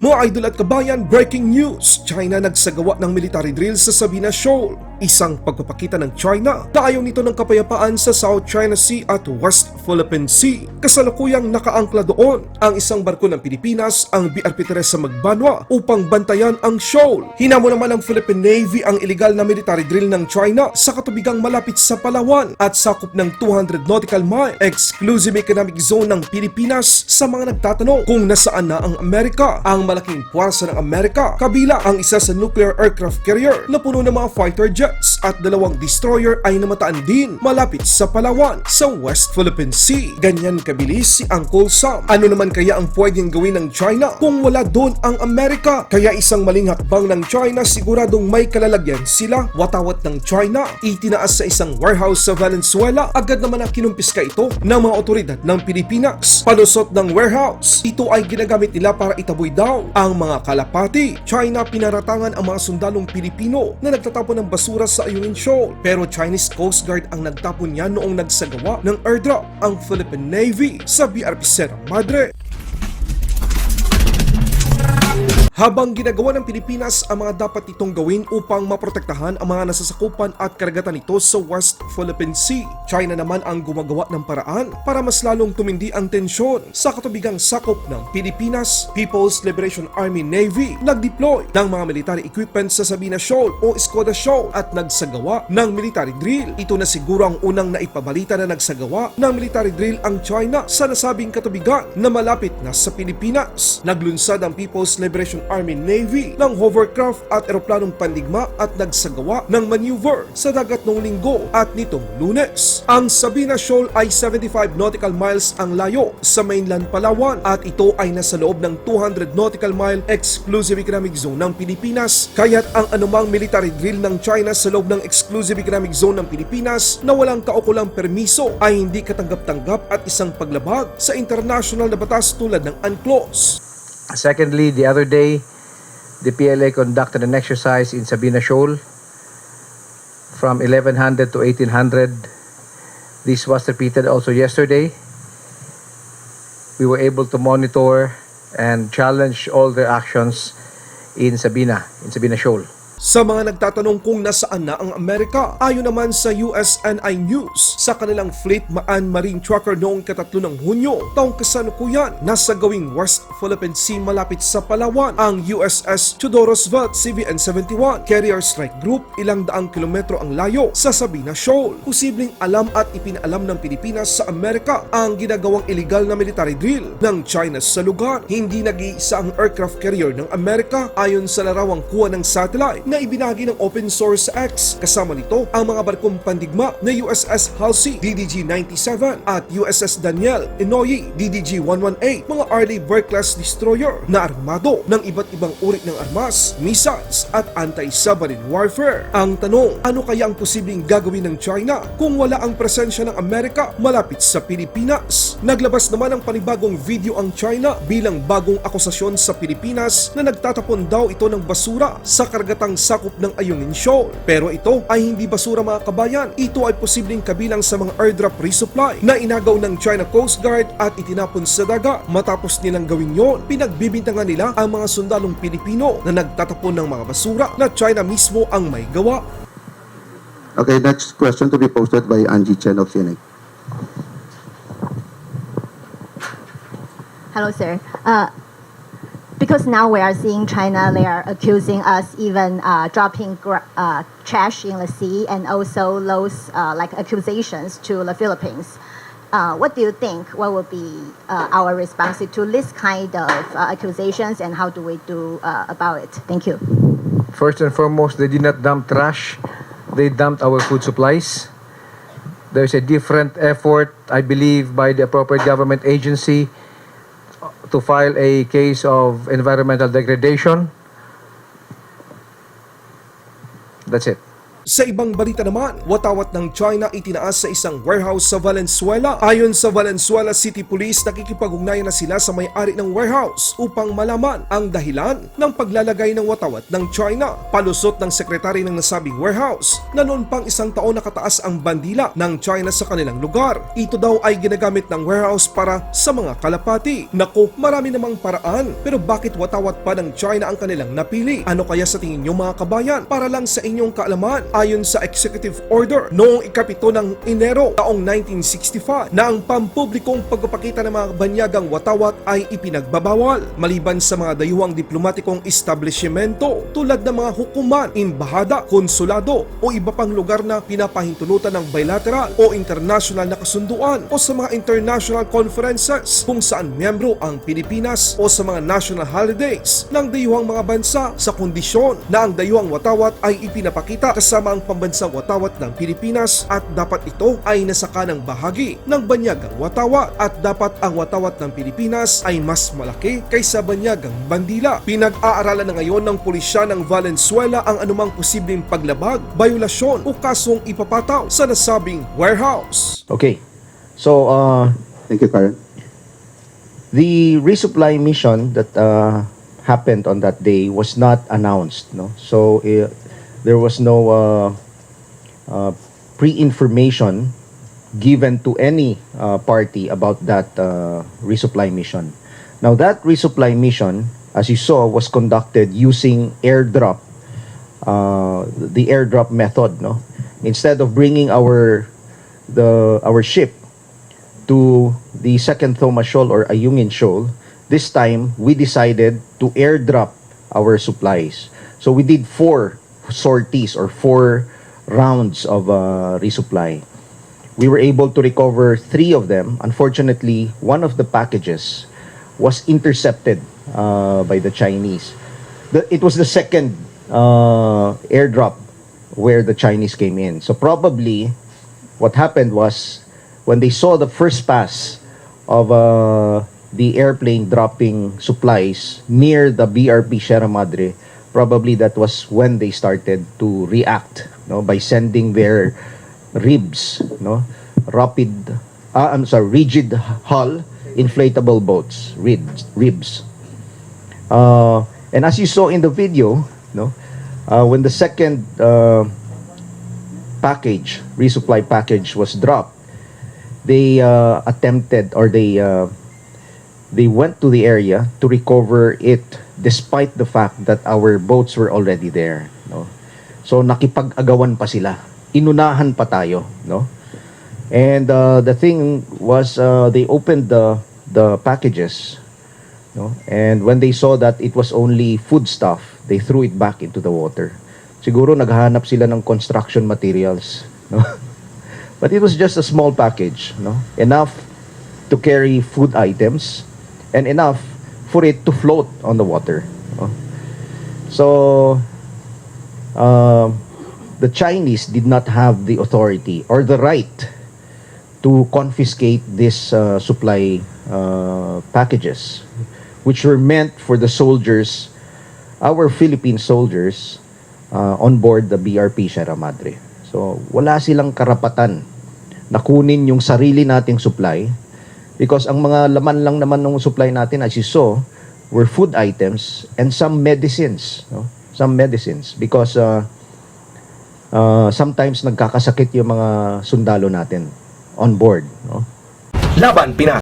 Mga idol at kabayan, breaking news! China nagsagawa ng military drill sa Sabina Shoal. Isang pagpapakita ng China na ayaw nito ng kapayapaan sa South China Sea at West Philippine Sea. Kasalukuyang nakaangkla doon ang isang barko ng Pilipinas, ang BRP Teresa Magbanwa, upang bantayan ang shoal. Hinamo naman ng Philippine Navy ang illegal na military drill ng China sa katubigang malapit sa Palawan at sakop ng 200 nautical mile exclusive economic zone ng Pilipinas sa mga nagtatanong kung nasaan na ang Amerika. Ang malaking puwersa ng Amerika kabila ang isa sa nuclear aircraft carrier na puno ng mga fighter jets at dalawang destroyer ay namataan din malapit sa Palawan sa West Philippine Sea. Ganyan kabilis si Uncle Sam. Ano naman kaya ang pwedeng gawin ng China kung wala doon ang Amerika? Kaya isang maling hakbang ng China siguradong may kalalagyan sila. Watawat ng China, itinaas sa isang warehouse sa Valenzuela. Agad naman ang kinumpiska ito ng mga otoridad ng Pilipinas. Palusot ng warehouse, ito ay ginagamit nila para itaboy daw ang mga kalapati. China pinaratangan ang mga sundalong Pilipino na nagtatapon ng basura sa Ayungin Shoal. Pero Chinese Coast Guard ang nagtapon niya noong nagsagawa ng airdrop ang Philippine Navy sa BRP Sierra Madre. Habang ginagawa ng Pilipinas ang mga dapat itong gawin upang maprotektahan ang mga nasasakupan at karagatan nito sa West Philippine Sea, China naman ang gumagawa ng paraan para mas lalong tumindi ang tensyon sa katubigang sakop ng Pilipinas. People's Liberation Army Navy nag-deploy ng mga military equipment sa Sabina Shoal o Escoda Shoal at nagsagawa ng military drill. Ito na siguro ang unang naipabalita na nagsagawa ng military drill ang China sa nasabing katubigan na malapit na sa Pilipinas. Naglunsad ang People's Liberation Army Navy ng hovercraft at eroplanong pandigma at nagsagawa ng maneuver sa dagat noong linggo at nitong lunes. Ang Sabina Shoal ay 75 nautical miles ang layo sa mainland Palawan at ito ay nasa loob ng 200 nautical mile exclusive economic zone ng Pilipinas. Kaya't ang anumang military drill ng China sa loob ng exclusive economic zone ng Pilipinas na walang kaukulang permiso ay hindi katanggap-tanggap at isang paglabag sa international na batas tulad ng UNCLOS. Secondly, the other day, the PLA conducted an exercise in Sabina Shoal from 1100 to 1800. This was repeated also yesterday. We were able to monitor and challenge all their actions in Sabina, in Sabina Shoal. Sa mga nagtatanong kung nasaan na ang Amerika, ayon naman sa USNI News, sa kanilang Fleet Maan Marine Tracker noong katatlo ng Hunyo, taong kasalukuyan, nasa gawing West Philippine Sea malapit sa Palawan, ang USS Theodore Roosevelt CVN-71 Carrier Strike Group, ilang daang kilometro ang layo sa Sabina Shoal. Posibleng alam at ipinalam ng Pilipinas sa Amerika ang ginagawang illegal na military drill ng China sa lugar. Hindi nag-iisa ang aircraft carrier ng Amerika ayon sa larawang kuha ng satellite na ibinagi ng Open Source X. Kasama nito ang mga barkong pandigma na USS Halsey DDG-97 at USS Daniel Inouye DDG-118, mga Arleigh Burke-class destroyer na armado ng iba't ibang uri ng armas, missiles at anti-submarine warfare. Ang tanong, ano kaya ang posibleng gagawin ng China kung wala ang presensya ng Amerika malapit sa Pilipinas? Naglabas naman ng panibagong video ang China bilang bagong akusasyon sa Pilipinas na nagtatapon daw ito ng basura sa kargatang sakop ng Ayungin Shoal. Pero ito ay hindi basura mga kabayan. Ito ay posibleng kabilang sa mga airdrop resupply na inagaw ng China Coast Guard at itinapon sa daga. Matapos nilang gawin yon, pinagbibintangan nila ang mga sundalong Pilipino na nagtatapon ng mga basura na China mismo ang may gawa. Okay, next question to be posted by Angie Chen of CNA. Hello, sir. Uh, because now we are seeing China, they are accusing us even uh, dropping uh, trash in the sea and also those uh, like accusations to the Philippines. Uh, what do you think? What would be uh, our response to this kind of uh, accusations and how do we do about it? Thank you. First and foremost, they did not dump trash. They dumped our food supplies. There's a different effort, I believe, by the appropriate government agency to file a case of environmental degradation. That's it. Sa ibang balita naman, watawat ng China itinaas sa isang warehouse sa Valenzuela. Ayon sa Valenzuela City Police, nakikipag-ugnayan na sila sa may-ari ng warehouse upang malaman ang dahilan ng paglalagay ng watawat ng China. Palusot ng sekretary ng nasabing warehouse na noon pang isang taon nakataas ang bandila ng China sa kanilang lugar. Ito daw ay ginagamit ng warehouse para sa mga kalapati. Naku, marami namang paraan. Pero bakit watawat pa ng China ang kanilang napili? Ano kaya sa tingin nyo mga kabayan? Para lang sa inyong kaalaman, ayon sa executive order noong ikapito ng Enero taong 1965 na ang pampublikong pagpapakita ng mga banyagang watawat ay ipinagbabawal. Maliban sa mga dayuhang diplomatikong establishmento tulad ng mga hukuman, imbahada, konsulado o iba pang lugar na pinapahintulutan ng bilateral o international na kasunduan o sa mga international conferences kung saan miyembro ang Pilipinas o sa mga national holidays ng dayuhang mga bansa sa kondisyon na ang dayuhang watawat ay ipinapakita kasama ang pambansang watawat ng Pilipinas at dapat ito ay nasa kanang bahagi ng banyagang watawat at dapat ang watawat ng Pilipinas ay mas malaki kaysa banyagang bandila. Pinag-aaralan na ngayon ng pulisya ng Valenzuela ang anumang posibleng paglabag, bayulasyon o kasong ipapataw sa nasabing warehouse. Okay. So, uh, Thank you, Karen. the resupply mission that uh, happened on that day was not announced. No, so uh, there was no uh, uh, pre-information given to any uh, party about that uh, resupply mission. Now, that resupply mission, as you saw, was conducted using airdrop, uh, the airdrop method. No, instead of bringing our the our ship to the second Thomas Shoal or Ayungin Shoal, this time we decided to airdrop our supplies. So we did four sorties or four rounds of uh, resupply. We were able to recover three of them. Unfortunately, one of the packages was intercepted uh, by the Chinese. The, it was the second uh, airdrop where the Chinese came in. So probably what happened was when they saw the first pass of uh, the airplane dropping supplies near the BRP Sierra Madre, probably that was when they started to react no, by sending their ribs, no, rapid, uh, I'm sorry, rigid hull inflatable boats, ribs, ribs. Uh, and as you saw in the video, no, uh, when the second uh, package, resupply package was dropped, they uh, attempted or they uh, they went to the area to recover it despite the fact that our boats were already there no? So nakipag-agawan pa sila. Inunahan pa tayo no? And uh, the thing was uh, they opened the the packages no? And when they saw that it was only food stuff they threw it back into the water. Siguro naghahanap sila ng construction materials no? But it was just a small package, no? Enough to carry food items and enough for it to float on the water. no? So uh, the Chinese did not have the authority or the right to confiscate these uh, supply uh, packages, which were meant for the soldiers, our Philippine soldiers, uh, on board the BRP Sierra Madre. So, wala silang karapatan na kunin yung sarili nating supply because ang mga laman lang naman ng supply natin as you saw were food items and some medicines no? Some medicines because uh, uh, sometimes nagkakasakit yung mga sundalo natin on board no? Laban Pinas